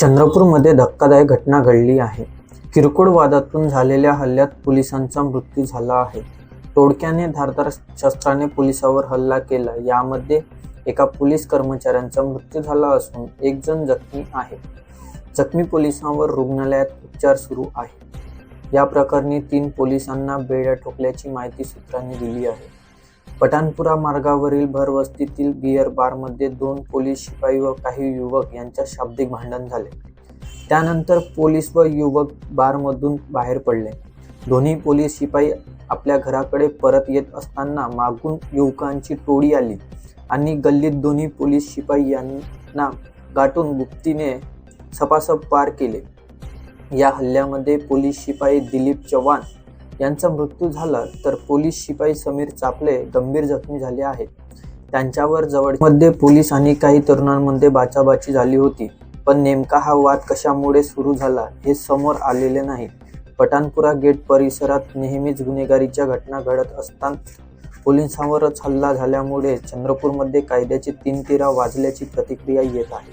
चंद्रपूरमध्ये धक्कादायक घटना घडली आहे. किरकोळ वादातून झालेल्या हल्ल्यात पोलिसांचा मृत्यू झाला आहे. तोडक्याने धारदार शस्त्राने पोलिसावर हल्ला केला. यामध्ये एका पोलीस कर्मचाऱ्यांचा मृत्यू झाला असून एक जण जखमी आहे. जखमी पोलिसांवर रुग्णालयात उपचार सुरू आहे. या प्रकरणी तीन पोलिसांना बेड्या ठोकल्याची माहिती सूत्रांनी दिली आहे. पठाणपुरा मार्गावरील भरवस्तीतील बियर बारमध्ये दोन पोलीस शिपाई व काही युवक यांच्यात शाब्दिक भांडण झाले. त्यानंतर पोलीस व युवक बारमधून बाहेर पडले. दोन्ही पोलीस शिपाई आपल्या घराकडे परत येत असताना मागून युवकांची टोळी आली आणि गल्लीत दोन्ही पोलीस शिपाई यांना गाठून गुप्तीने सपासप पार केले. या हल्ल्यामध्ये पोलीस शिपाई दिलीप चव्हाण यांचा मृत्यू झाला तर पोलीस शिपाई समीर चापले गंभीर जखमी झाले आहेत. त्यांच्यावर जवळमध्ये पोलीस आणि काही तरुणांमध्ये बाचाबाची झाली होती. पण नेमका हा वाद कशामुळे सुरू झाला हे समोर आलेले नाही. पठाणपुरा गेट परिसरात नेहमीच गुन्हेगारीच्या घटना घडत असतात पोलिसांवरच हल्ला झाल्यामुळे चंद्रपूरमध्ये कायद्याची तीन तिरा वाजल्याची प्रतिक्रिया येत आहे.